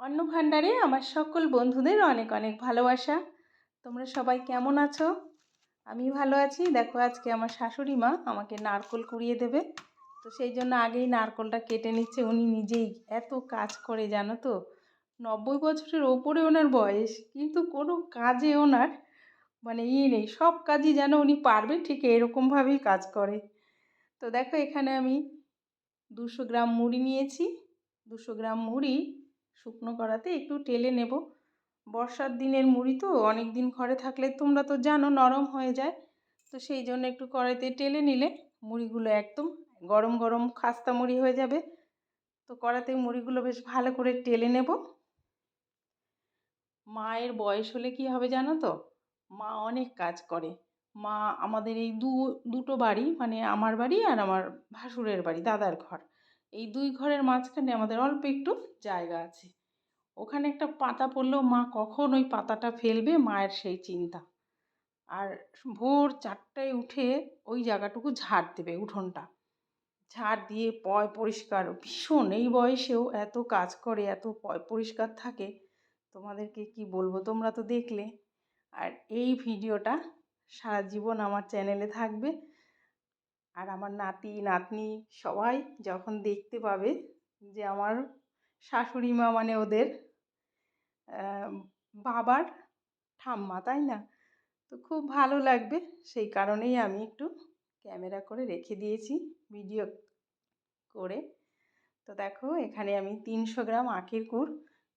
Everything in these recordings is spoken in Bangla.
অন্ন ভাণ্ডারে আমার সকল বন্ধুদের অনেক অনেক ভালোবাসা। তোমরা সবাই কেমন আছো? আমি ভালো আছি। দেখো, আজকে আমার শাশুড়ি মা আমাকে নারকোল কুড়িয়ে দেবে। তো সেই জন্য আগেই নারকোলটা কেটে নিচ্ছে। উনি নিজেই এত কাজ করে, জানো তো? নব্বই বছরের ওপরে ওনার বয়স, কিন্তু কোনো কাজে ওনার মানে ইয়ে নেই। সব কাজই যেন উনি পারবে, ঠিক এরকমভাবেই কাজ করে। তো দেখো, এখানে আমি দুশো গ্রাম মুড়ি নিয়েছি। দুশো গ্রাম মুড়ি শুকনো করাতে একটু টেলে নেব। বর্ষার দিনের মুড়ি তো অনেক দিন ঘরে থাকলে তোমরা তো জানো নরম হয়ে যায়। তো সেই জন্য একটু কড়াইতে টেলে নিলে মুড়িগুলো একদম গরম গরম খাস্তা মুড়ি হয়ে যাবে। তো কড়াতে মুড়িগুলো বেশ ভালো করে টেলে নেব। মায়ের বয়স হলে কি হবে জানো তো? মা অনেক কাজ করে। মা আমাদের এই দু, দুটো বাড়ি মানে আমার বাড়ি আর আমার ভাসুরের বাড়ি, দাদার ঘর। এই দুই ঘরের মাঝখানে আমাদের অল্প একটু জায়গা আছে। ওখানে একটা পাতা পড়লেও মা কখন ওই পাতাটা ফেলবে মায়ের সেই চিন্তা। আর ভোর চারটায় উঠে ওই জায়গাটুকু ঝাড় দেবে উঠোনটা। ঝাড় দিয়ে পয় পরিষ্কার, ভীষণ এই বয়সেও এত কাজ করে, এত পয় পরিষ্কার থাকে, তোমাদেরকে কি বলব তোমরা তো দেখলে। আর এই ভিডিওটা সারা জীবন আমার চ্যানেলে থাকবে। আর আমার নাতি, নাতনি সবাই যখন দেখতে পাবে যে আমার শাশুড়ি মা মানে ওদের বাবার ঠাম্মা, তাই না? তো খুব ভালো লাগবে। সেই কারণেই আমি একটু ক্যামেরা করে রেখে দিয়েছি, ভিডিও করে। তো দেখো, এখানে আমি তিনশো গ্রাম আখের গুড়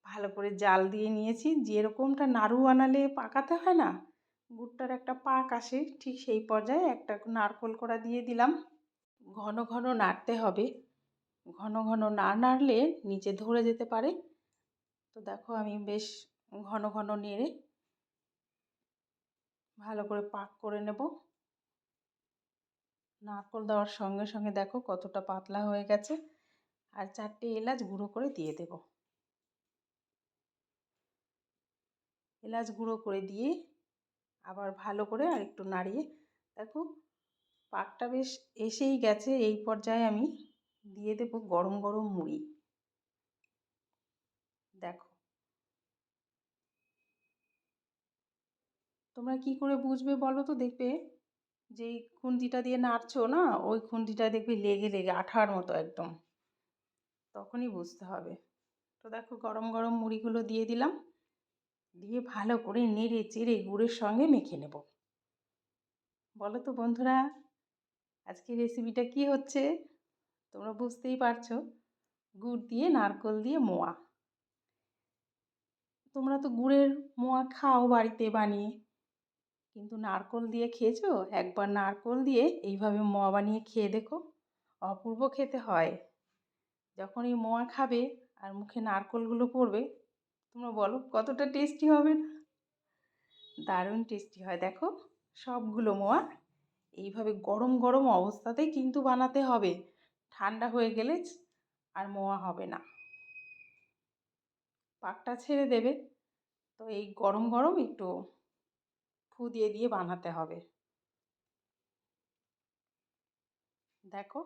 ভালো করে জাল দিয়ে নিয়েছি। যেরকমটা নাড়ু বানালে পাকাতে হয় না গুড়টার একটা পাক আসে, ঠিক সেই পর্যায়ে একটা নারকোল কড়া দিয়ে দিলাম। ঘন ঘন নাড়তে হবে। ঘন ঘন না নাড়লে নিচে ধরে যেতে পারে। তো দেখো আমি বেশ ঘন ঘন নেড়ে ভালো করে পাক করে নেব। নারকোল দেওয়ার সঙ্গে সঙ্গে দেখো কতটা পাতলা হয়ে গেছে। আর চারটে এলাচ গুঁড়ো করে দিয়ে দেব। এলাচ গুঁড়ো করে দিয়ে আবার ভালো করে আর একটু নাড়িয়ে দেখো পাকটা বেশ এসেই গেছে। এই পর্যায়ে আমি দিয়ে দেব গরম গরম মুড়ি। দেখো। তোমরা কি করে বুঝবে বলো তো দেখবে? যেই খুন্তিটা দিয়ে নাড়ছো না, ওই খুন্তিটা দেখবে লেগে লেগে আঠার মতো একদম। তখনই বুঝতে হবে। তো দেখো গরম গরম মুড়িগুলো দিয়ে দিলাম। দিয়ে ভালো করে নেড়ে চেড়ে গুড়ের সঙ্গে মেখে নেব। বলো তো বন্ধুরা আজকে রেসিপিটা কি হচ্ছে? তোমরা বুঝতেই পারছ, গুড় দিয়ে নারকল দিয়ে মোয়া। তোমরা তো গুড়ের মোয়া খাও বাড়িতে বানিয়ে, কিন্তু নারকল দিয়ে খেয়েছো? একবার নারকল দিয়ে এইভাবে মোয়া বানিয়ে খেয়ে দেখো, অপূর্ব খেতে হয়। যখন এই মোয়া খাবে আর মুখে নারকলগুলো পড়বে তোমরা বলো, কতটা টেস্টি হবে? না দারুণ টেস্টি হয়। দেখো, সবগুলো মোয়া এইভাবে গরম গরম অবস্থাতেই কিন্তু বানাতে হবে। ঠান্ডা হয়ে গেলে আর মোয়া হবে না। পাকটা ছেড়ে দেবে। তো এই গরম গরম একটু ফু দিয়ে দিয়ে বানাতে হবে। দেখো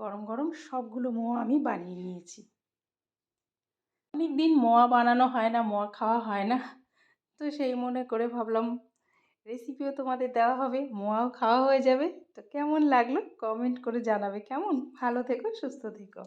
গরম গরম সবগুলো মোয়া আমি বানিয়ে নিয়েছি। অনেক দিন মোয়া বানানো হয় না, মোয়া খাওয়া হয় না। তো সেই মনে করে ভাবলাম রেসিপিও তোমাদের দেওয়া হবে, মোয়াও খাওয়া হয়ে যাবে। তো কেমন লাগল? কমেন্ট করে জানাবে। কেমন? ভালো থেকো, সুস্থ থেকো।